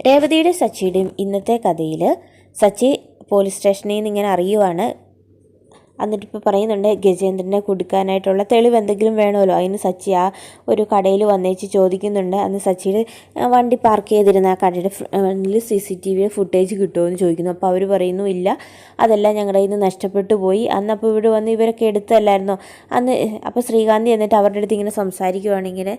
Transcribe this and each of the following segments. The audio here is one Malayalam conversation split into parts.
രേവതിയുടെ സച്ചിയുടെയും ഇന്നത്തെ കഥയിൽ സച്ചി പോലീസ് സ്റ്റേഷനിൽ നിന്ന് ഇങ്ങനെ അറിയുവാണ് എന്നിട്ട് ഇപ്പോൾ പറയുന്നുണ്ട് ഗജേന്ദ്രനെ കൊടുക്കാനായിട്ടുള്ള തെളിവ് എന്തെങ്കിലും വേണമല്ലോ? അതിന് സച്ചി ആ ഒരു കടയിൽ വന്നേച്ച് ചോദിക്കുന്നുണ്ട്. അന്ന് സച്ചിയുടെ വണ്ടി പാർക്ക് ചെയ്തിരുന്ന ആ കടയുടെ ഫ്രണ്ടിൽ സി സി ടി വിയുടെ ഫുട്ടേജ് കിട്ടുമോ എന്ന് ചോദിക്കുന്നു. അപ്പോൾ അവർ പറയുന്നു ഇല്ല അതെല്ലാം ഞങ്ങളുടെ കയ്യിൽ നിന്ന് നഷ്ടപ്പെട്ടു പോയി. അന്ന് അപ്പോൾ ഇവിടെ വന്ന് ഇവരൊക്കെ എടുത്തല്ലായിരുന്നോ? അന്ന് അപ്പോൾ ശ്രീകാന്തി എന്നിട്ട് അവരുടെ അടുത്ത് ഇങ്ങനെ സംസാരിക്കുവാണെങ്കിൽ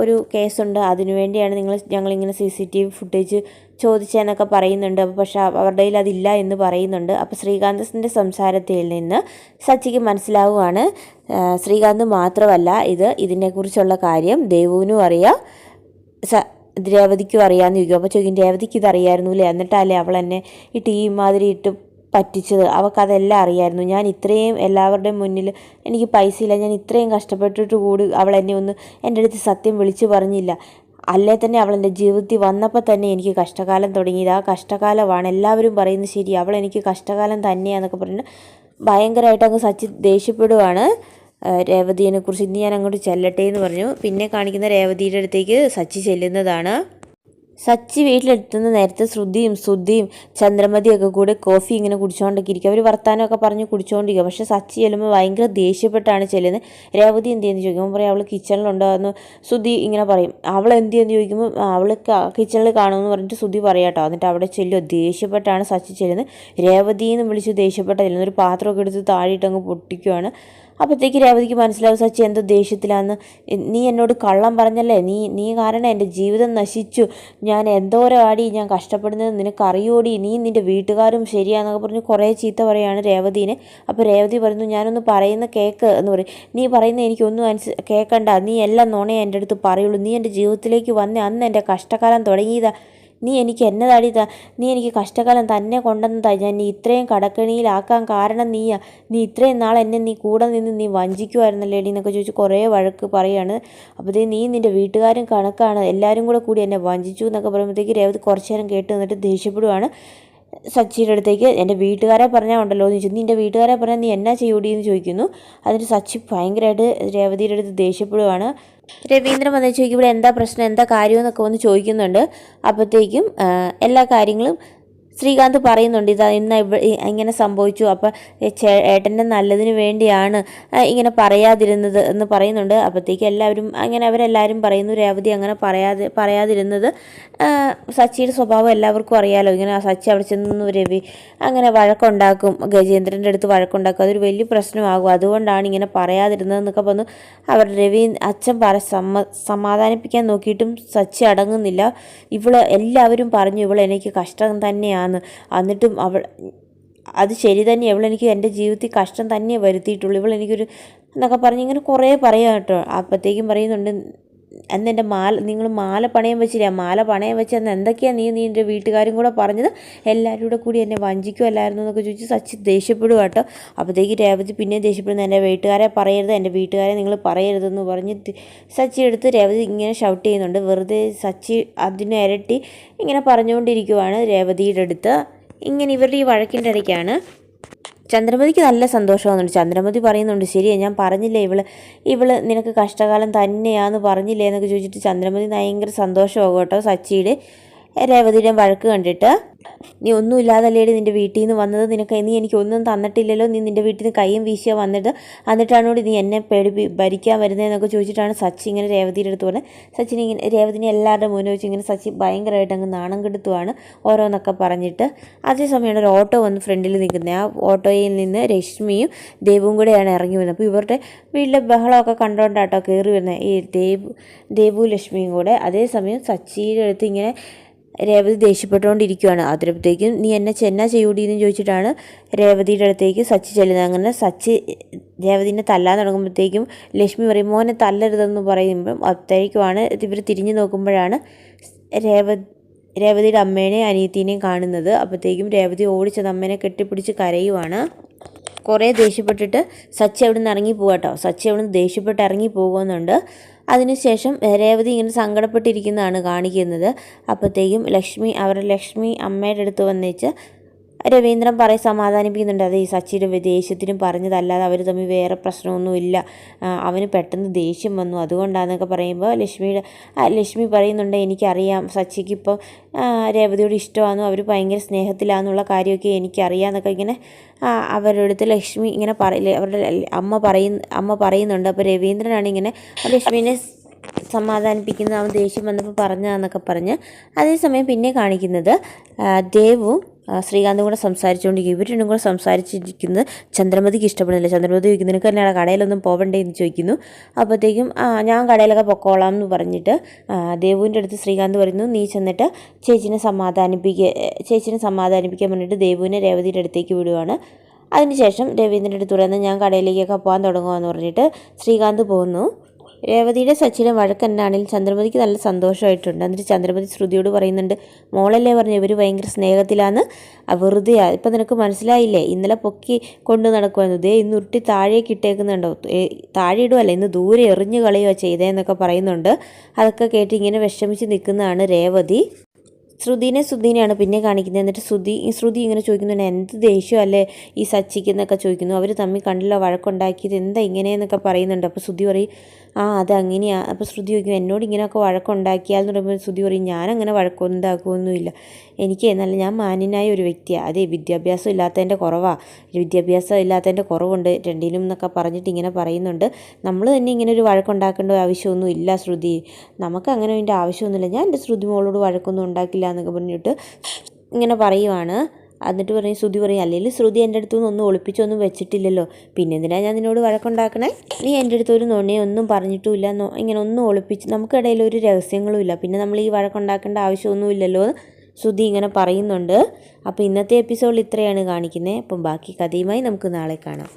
ഒരു കേസുണ്ട്. അതിനുവേണ്ടിയാണ് നിങ്ങൾ ഞങ്ങളിങ്ങനെ C C T V footage ചോദിച്ചതെന്നൊക്കെ പറയുന്നുണ്ട്. പക്ഷേ അവരുടെ കയ്യിൽ അതില്ല എന്ന് പറയുന്നുണ്ട്. അപ്പോൾ ശ്രീകാന്തസിന്റെ സംസാരത്തിൽ നിന്ന് സച്ചിക്ക് മനസ്സിലാവുകയാണ്. ശ്രീകാന്ത് മാത്രമല്ല ഇത് ഇതിനെക്കുറിച്ചുള്ള കാര്യം. ദേവുവിനും അറിയാം. സ രേവതിക്കും അറിയാമെന്ന് ചോദിക്കും. അപ്പോൾ ചോദിക്കും രേവതിക്ക് ഇത് അറിയായിരുന്നു അല്ലേ? എന്നിട്ടല്ലേ അവൾ എന്നെ ഈ ടീ മാതിരി ഇട്ട് പറ്റിച്ചത്. അവൾക്കതെല്ലാം അറിയായിരുന്നു. ഞാൻ ഇത്രയും എല്ലാവരുടെയും മുന്നിൽ എനിക്ക് പൈസയില്ല. ഞാൻ ഇത്രയും കഷ്ടപ്പെട്ടിട്ട് കൂടി അവൾ എന്നെ ഒന്ന് എന്റെ അടുത്ത് സത്യം വിളിച്ചു പറഞ്ഞില്ല. അല്ലേ തന്നെ അവൾ എന്റെ ജീവിതത്തിൽ വന്നപ്പോൾ തന്നെ എനിക്ക് കഷ്ടകാലം തുടങ്ങിയത്. ആ കഷ്ടകാലമാണ് എല്ലാവരും പറയുന്നത് ശരി അവൾ എനിക്ക് കഷ്ടകാലം തന്നെയാന്നൊക്കെ പറഞ്ഞ് ഭയങ്കരമായിട്ട് അങ്ങ് സച്ചി ദേഷ്യപ്പെടുവാണ്. രേവതിയെ കുറിച്ച് ഇന്ന് ഞാൻ അങ്ങോട്ട് ചെല്ലട്ടെ എന്ന് പറഞ്ഞു. പിന്നെ കാണിക്കുന്ന രേവതിയുടെ അടുത്തേക്ക് സച്ചി ചെല്ലുന്നതാണ്. സച്ചി വീട്ടിലെത്തുന്ന നേരത്തെ ശ്രുതിയും ശ്രുതിയും ചന്ദ്രമതിയും ഒക്കെ കൂടെ കോഫി ഇങ്ങനെ കുടിച്ചുകൊണ്ടൊക്കെ ഇരിക്കും. അവർ വർത്താനമൊക്കെ പറഞ്ഞ് കുടിച്ചുകൊണ്ടിരിക്കുക പക്ഷേ സച്ചി ചെല്ലുമ്പോൾ ഭയങ്കര ദേഷ്യപ്പെട്ടാണ് ചെല്ലുന്നത് രേവതി എന്ത് ചെയ്യുന്നു ചോദിക്കുമ്പോൾ പറയും അവൾ കിച്ചണിലുണ്ടോ? എന്ന് ശ്രുതി ഇങ്ങനെ പറയും. അവൾ എന്ത് ചെയ്യുന്നു ചോദിക്കുമ്പോൾ അവൾ കിച്ചണിൽ കാണുമെന്ന് പറഞ്ഞിട്ട് ശ്രുതി പറയാട്ടോ എന്നിട്ട് അവിടെ ചെല്ലുക ദേഷ്യപ്പെട്ടാണ് സച്ചി ചെല്ലുന്നത് രേവതി എന്ന് വിളിച്ച് ദേഷ്യപ്പെട്ട ചെല്ലുന്നത് ഒരു പാത്രമൊക്കെ എടുത്ത് താഴെയിട്ട് അങ്ങ് പൊട്ടിക്കുവാണ്. അപ്പോഴത്തേക്ക് രേവതിക്ക് മനസ്സിലാവും സച്ചി എന്തോ ദേഷ്യത്തിലാന്ന്. നീ എന്നോട് കള്ളം പറഞ്ഞല്ലേ? നീ നീ കാരണം എന്റെ ജീവിതം നശിച്ചു. ഞാൻ എന്തോരം ആടി ഞാൻ കഷ്ടപ്പെടുന്നത് നിനക്കറിയോടി. നീ നിന്റെ വീട്ടുകാരും ശരിയാന്നൊക്കെ പറഞ്ഞ് കുറേ ചീത്ത പറയാണ് രേവതിനെ. അപ്പോൾ രേവതി പറയുന്നു ഞാനൊന്ന് പറയുന്ന കേക്ക് എന്ന് പറയും. നീ പറയുന്ന എനിക്കൊന്നും അനുസ കേൾക്കണ്ട നീ എല്ലാം നുണയെ എന്റെ അടുത്ത് പറയുള്ളൂ. നീ എന്റെ ജീവിതത്തിലേക്ക് വന്ന. അന്ന് എന്റെ കഷ്ടകാലം തുടങ്ങിയതാ. നീ എനിക്ക് എന്നതാടി തടി നീ എനിക്ക് കഷ്ടകാലം തന്നെ കൊണ്ടെന്ന് ഞാൻ നീ ഇത്രയും കടക്കണിയിലാക്കാൻ കാരണം നീയാ. നീ ഇത്രയും നാൾ എന്നെ നീ കൂടെ നിന്ന് നീ വഞ്ചിക്കുമായിരുന്നല്ലേടി എന്നൊക്കെ ചോദിച്ചു കുറേ വഴക്ക് പറയാണ്. അപ്പോഴത്തേ നീ നിന്റെ വീട്ടുകാരും കണക്കാണ്. എല്ലാവരും കൂടെ കൂടി എന്നെ വഞ്ചിച്ചു എന്നൊക്കെ പറയുമ്പോഴത്തേക്ക് രേവതി കുറച്ച് നേരം കേട്ട് നിന്നിട്ട് ദേഷ്യപ്പെടുവാണ്. സച്ചിയുടെ അടുത്തേക്ക് എന്റെ വീട്ടുകാരെ പറഞ്ഞാൽ ഉണ്ടല്ലോ എന്ന് ചോദിച്ചു. നിന്റെ വീട്ടുകാരെ പറഞ്ഞാൽ നീ എന്നാ ചെയ്യൂടി എന്ന് ചോദിക്കുന്നു. അതിന് സച്ചി ഭയങ്കരമായിട്ട് രേവതിയുടെ അടുത്ത് ദേഷ്യപ്പെടുവാണ്. രവീന്ദ്രൻ വന്ന് ചോദിക്കും ഇവിടെ എന്താ പ്രശ്നം? എന്താ കാര്യം? എന്നൊക്കെ വന്ന് ചോദിക്കുന്നുണ്ട്. അപ്പോഴത്തേക്കും എല്ലാ കാര്യങ്ങളും ശ്രീകാന്ത് പറയുന്നുണ്ട് ഇതാ ഇന്ന് ഇങ്ങനെ സംഭവിച്ചു. അപ്പോൾ ഏട്ടന്റെ നല്ലതിന് വേണ്ടിയാണ് ഇങ്ങനെ പറയാതിരുന്നത് എന്ന് പറയുന്നുണ്ട്. അപ്പോഴത്തേക്ക് എല്ലാവരും അങ്ങനെ അവരെല്ലാവരും പറയുന്നു രേവതി അങ്ങനെ പറയാതെ പറയാതിരുന്നത്. സച്ചിയുടെ സ്വഭാവം എല്ലാവർക്കും അറിയാലോ. ഇങ്ങനെ സച്ചി അവിടെ ചെന്ന് രവി അങ്ങനെ വഴക്കുണ്ടാക്കും. ഗജേന്ദ്രന്റെ അടുത്ത് വഴക്കുണ്ടാക്കും. അതൊരു വലിയ പ്രശ്നമാകും. അതുകൊണ്ടാണ് ഇങ്ങനെ പറയാതിരുന്നതെന്നൊക്കെ പറഞ്ഞു. അവർ രവി അച്ഛൻ പറ സമ്മ സമാധാനിപ്പിക്കാൻ നോക്കിയിട്ടും സച്ചി അടങ്ങുന്നില്ല. ഇവൾ എല്ലാവരും പറഞ്ഞു ഇവൾ എനിക്ക് കഷ്ടം തന്നെയാണ്. എന്നിട്ടും അവൾ അത് ശരി തന്നെ ഇവളെനിക്ക് എന്റെ ജീവിതത്തിൽ കഷ്ടം തന്നെ വരുത്തിയിട്ടുള്ളൂ. ഇവളെനിക്കൊരു എന്നൊക്കെ പറഞ്ഞ് ഇങ്ങനെ കുറേ പറയാം കേട്ടോ. അപ്പോഴത്തേക്കും പറയുന്നുണ്ട് അന്ന് എന്റെ മാല നിങ്ങൾ മാല പണയം വെച്ചില്ല? മാല പണയം വെച്ച് എന്തൊക്കെയാണ് നീ നീ എന്റെ വീട്ടുകാരും കൂടെ പറഞ്ഞത്? എല്ലാവരും കൂടെ കൂടി എന്നെ വഞ്ചിക്കുമല്ലായിരുന്നു എന്നൊക്കെ ചോദിച്ച് സച്ചി ദേഷ്യപ്പെടുക കേട്ടോ. അപ്പോഴത്തേക്ക് രേവതി പിന്നെയും ദേഷ്യപ്പെടുന്നു. എന്റെ വീട്ടുകാരെ പറയരുത് എന്റെ വീട്ടുകാരെ നിങ്ങൾ പറയരുതെന്ന് പറഞ്ഞ് സച്ചി എടുത്ത് രേവതി ഇങ്ങനെ ഷൗട്ട് ചെയ്യുന്നുണ്ട്. വെറുതെ സച്ചി അതിനെ ഇരട്ടി ഇങ്ങനെ പറഞ്ഞുകൊണ്ടിരിക്കുവാണ് രേവതിയുടെ അടുത്ത്. ഇങ്ങനെ ഇവരുടെ ഈ വഴക്കിന്റെ ഇടയ്ക്കാണ് ചന്ദ്രമതിക്ക് നല്ല സന്തോഷമാകുന്നുണ്ട് ചന്ദ്രമതി പറയുന്നുണ്ട് ശരിയാ ഞാൻ പറഞ്ഞില്ലേ ഇവൾ ഇവൾ നിനക്ക് കഷ്ടകാലം തന്നെയാന്ന് പറഞ്ഞില്ലേ? എന്നൊക്കെ ചോദിച്ചിട്ട് ചന്ദ്രമതി ഭയങ്കര സന്തോഷമാകും കേട്ടോ സച്ചിയുടെ. രേവതിയുടെ വഴക്ക് കണ്ടിട്ട് നീ ഒന്നും ഇല്ലാതല്ലേടി നിന്റെ വീട്ടിൽ നിന്ന് വന്നത്? നിനക്ക് നീ എനിക്ക് ഒന്നും തന്നിട്ടില്ലല്ലോ? നീ നിന്റെ വീട്ടിൽ നിന്ന് കൈയും വീശിയാ വന്നിട്ട് എന്നിട്ടാണോടി നീ എന്നെ പേടി ഭരിക്കാൻ വരുന്നതെന്നൊക്കെ ചോദിച്ചിട്ടാണ് സച്ചി ഇങ്ങനെ രേവതിയുടെ അടുത്ത് പറഞ്ഞത്. സച്ചിൻ ഇങ്ങനെ രേവതിനെ എല്ലാവരുടെ മുന്നിൽ വെച്ച് ഇങ്ങനെ സച്ചി ഭയങ്കരമായിട്ട് അങ്ങ് നാണം കെടുത്തുവാണ് ഓരോന്നൊക്കെ പറഞ്ഞിട്ട്. അതേസമയമാണ് ഒരു ഓട്ടോ വന്ന് ഫ്രണ്ടിൽ നിൽക്കുന്നത്. ആ ഓട്ടോയിൽ നിന്ന് രശ്മിയും ദേവും കൂടെയാണ് ഇറങ്ങി വരുന്നത്. അപ്പോൾ ഇവരുടെ വീട്ടിലെ ബഹളമൊക്കെ കണ്ടോണ്ടാട്ടോ കയറി വരുന്നത്. ഈ ദേവ് ദേവു ലക്ഷ്മിയും കൂടെ. അതേസമയം സച്ചിയുടെ അടുത്ത് ഇങ്ങനെ രേവതി ദേഷ്യപ്പെട്ടുകൊണ്ടിരിക്കുകയാണ് അതിരപ്പോഴത്തേക്കും നീ എന്നെ ചെന്ന ചെയ്യൂടി എന്ന് ചോദിച്ചിട്ടാണ് രേവതിയുടെ അടുത്തേക്ക് സച്ചി ചെല്ലുന്നത്. അങ്ങനെ സച്ചി രേവതിനെ തല്ലാൻ തുടങ്ങുമ്പോഴത്തേക്കും ലക്ഷ്മി പറയും മോനെ തല്ലരുതെന്ന് പറയുമ്പം അപ്പോഴത്തേക്കുമാണ് ഇവർ തിരിഞ്ഞു നോക്കുമ്പോഴാണ് രേവ രേവതിയുടെ അമ്മേനെയും അനിയത്തിനെയും കാണുന്നത്. അപ്പോഴത്തേക്കും രേവതി ഓടിച്ചത് അമ്മേനെ കെട്ടിപ്പിടിച്ച് കരയുവാണ്. കുറേ ദേഷ്യപ്പെട്ടിട്ട് സച്ചി അവിടെ നിന്ന് ഇറങ്ങി പോവാട്ടോ. സച്ചി അവിടെ നിന്ന് ദേഷ്യപ്പെട്ട് ഇറങ്ങി പോകുന്നുണ്ട്. അതിനുശേഷം രേവതി ഇങ്ങനെ സങ്കടപ്പെട്ടിരിക്കുന്നതാണ് കാണിക്കുന്നത്. അപ്പോഴത്തേക്കും ലക്ഷ്മി അവരുടെ ലക്ഷ്മി അമ്മയുടെ അടുത്ത് വന്നേച്ച് രവീന്ദ്രൻ പറയും സമാധാനിപ്പിക്കുന്നുണ്ട്. അത് ഈ സച്ചിനും ദേഷ്യത്തിനും പറഞ്ഞതല്ലാതെ അവർ തമ്മിൽ വേറെ പ്രശ്നമൊന്നുമില്ല. അവന് പെട്ടെന്ന് ദേഷ്യം വന്നു. അതുകൊണ്ടാണെന്നൊക്കെ പറയുമ്പോൾ ലക്ഷ്മിയുടെ ലക്ഷ്മി പറയുന്നുണ്ട് എനിക്കറിയാം സച്ചിക്ക് ഇപ്പോൾ രേവതിയോട് ഇഷ്ടമാണെന്നും അവർ ഭയങ്കര സ്നേഹത്തിലാണെന്നുള്ള കാര്യമൊക്കെ എനിക്കറിയാമെന്നൊക്കെ ഇങ്ങനെ അവരുടെ അടുത്ത് ലക്ഷ്മി ഇങ്ങനെ പറയില്ല അവരുടെ അമ്മ പറയുന്ന അമ്മ പറയുന്നുണ്ട്. അപ്പോൾ രവീന്ദ്രനാണ് ഇങ്ങനെ ലക്ഷ്മിനെ സമാധാനിപ്പിക്കുന്നത്. അവൻ ദേഷ്യം വന്നപ്പോൾ പറഞ്ഞതാന്നൊക്കെ പറഞ്ഞ് അതേസമയം പിന്നെ കാണിക്കുന്നത് ദേവും ശ്രീകാന്തും കൂടെ സംസാരിച്ചുകൊണ്ടിരിക്കും. ഇവർ രണ്ടും കൂടെ സംസാരിച്ചിരിക്കുന്നത് ചന്ദ്രമതിക്ക് ഇഷ്ടപ്പെടുന്നില്ല. ചന്ദ്രമതി ചോദിക്കുന്നു നിനക്ക് തന്നെയാണ് കടയിലൊന്നും പോകണ്ടേ എന്ന് ചോദിക്കുന്നു. അപ്പോഴത്തേക്കും ഞാൻ കടയിലൊക്കെ പൊക്കോളാം എന്ന് പറഞ്ഞിട്ട് ദേവുവിന്റെ അടുത്ത് ശ്രീകാന്ത് പറയുന്നു നീ ചെന്നിട്ട് ചേച്ചിനെ സമാധാനിപ്പിക്കുക ചേച്ചിനെ സമാധാനിപ്പിക്കാൻ വേണ്ടിയിട്ട് ദേവുവിനെ രേവതിയുടെ അടുത്തേക്ക് വിടുവാണ്. അതിനുശേഷം രവീന്ദ്രന്റെ അടുത്ത് പറയുന്നത് ഞാൻ കടയിലേക്കൊക്കെ പോകാൻ തുടങ്ങുമെന്ന് പറഞ്ഞിട്ട് ശ്രീകാന്ത് പോകുന്നു രേവതിയുടെ സച്ചിനെ വഴക്കെന്നാണെങ്കിലും ചന്ദ്രമതിക്ക് നല്ല സന്തോഷമായിട്ടുണ്ട്. എന്നിട്ട് ചന്ദ്രമതി ശ്രുതിയോട് പറയുന്നുണ്ട് മോളല്ലേ പറഞ്ഞു ഇവർ ഭയങ്കര സ്നേഹത്തിലാണ് വെറുതെ ഇപ്പം നിനക്ക് മനസ്സിലായില്ലേ? ഇന്നലെ പൊക്കി കൊണ്ട് നടക്കുമായിരുന്നു ദേ ഇന്ന് ഉരുട്ടി താഴേക്ക് ഇട്ടേക്കുന്നുണ്ടോ? താഴെ ഇടുമല്ല ഇന്ന് ദൂരെ എറിഞ്ഞു കളയുക ചെയ്തതെന്നൊക്കെ പറയുന്നുണ്ട്. അതൊക്കെ കേട്ട് ഇങ്ങനെ വിഷമിച്ച് നിൽക്കുന്നതാണ് രേവതി. ശ്രുതിനെ ശ്രുതിനെയാണ് പിന്നെ കാണിക്കുന്നത്. എന്നിട്ട് ശ്രുതി ശ്രുതി ഇങ്ങനെ ചോദിക്കുന്നുണ്ട് എന്ത് ദേഷ്യമല്ലേ ഈ സച്ചിക്കുന്നൊക്കെ ചോദിക്കുന്നു. അവർ തമ്മിൽ കണ്ടില്ല വഴക്കുണ്ടാക്കിയത്. എന്താ ഇങ്ങനെയെന്നൊക്കെ പറയുന്നുണ്ട്. അപ്പോൾ ശ്രുതി പറയും ആ അത് അങ്ങനെയാണ് അപ്പോൾ ശ്രുതി ചോദിക്കും എന്നോട് ഇങ്ങനെയൊക്കെ വഴക്കുണ്ടാക്കിയാൽ? എന്ന് പറയുമ്പോൾ ശ്രുതി പറയും ഞാനങ്ങനെ വഴക്കുണ്ടാക്കുമൊന്നുമില്ല എനിക്ക് നല്ല ഞാൻ മാന്യനായ ഒരു വ്യക്തിയാണ് അതെ വിദ്യാഭ്യാസം ഇല്ലാത്തതിന്റെ കുറവാണ് വിദ്യാഭ്യാസം ഇല്ലാത്തതിന്റെ കുറവുണ്ട്. രണ്ടിനും എന്നൊക്കെ പറഞ്ഞിട്ട് ഇങ്ങനെ പറയുന്നുണ്ട്. നമ്മൾ തന്നെ ഇങ്ങനെ ഒരു വഴക്കുണ്ടാക്കേണ്ട ആവശ്യമൊന്നും ഇല്ല ശ്രുതി. നമുക്ക് അങ്ങനെ അതിന്റെ ആവശ്യമൊന്നുമില്ല. ഞാൻ എന്റെ ശ്രുതി മോളോട് വഴക്കൊന്നും ഉണ്ടാക്കില്ല. എന്നൊക്കെ പറഞ്ഞിട്ട് ഇങ്ങനെ പറയുവാണ്. എന്നിട്ട് പറയും ശ്രുതി പറയും അല്ലെങ്കിൽ ശ്രുതി എന്റെ അടുത്ത് നിന്ന് ഒന്നും ഒളിപ്പിച്ചൊന്നും വെച്ചിട്ടില്ലല്ലോ. പിന്നെ എന്തിനാണ് ഞാൻ നിന്നോട് വഴക്കുണ്ടാക്കണേ? നീ എന്റെ അടുത്ത് ഒരു നുണയോ ഒന്നും പറഞ്ഞിട്ടുമില്ല ഇങ്ങനെ ഒന്നും ഒളിപ്പിച്ച് നമുക്കിടയിൽ ഒരു രഹസ്യങ്ങളും ഇല്ല. പിന്നെ നമ്മൾ ഈ വഴക്കുണ്ടാക്കേണ്ട ആവശ്യമൊന്നുമില്ലല്ലോ ശ്രുതി ഇങ്ങനെ പറയുന്നുണ്ട്. അപ്പോൾ ഇന്നത്തെ എപ്പിസോഡിൽ ഇത്രയാണ് കാണിക്കുന്നത്. അപ്പം ബാക്കി കഥയുമായി നമുക്ക് നാളെ കാണാം.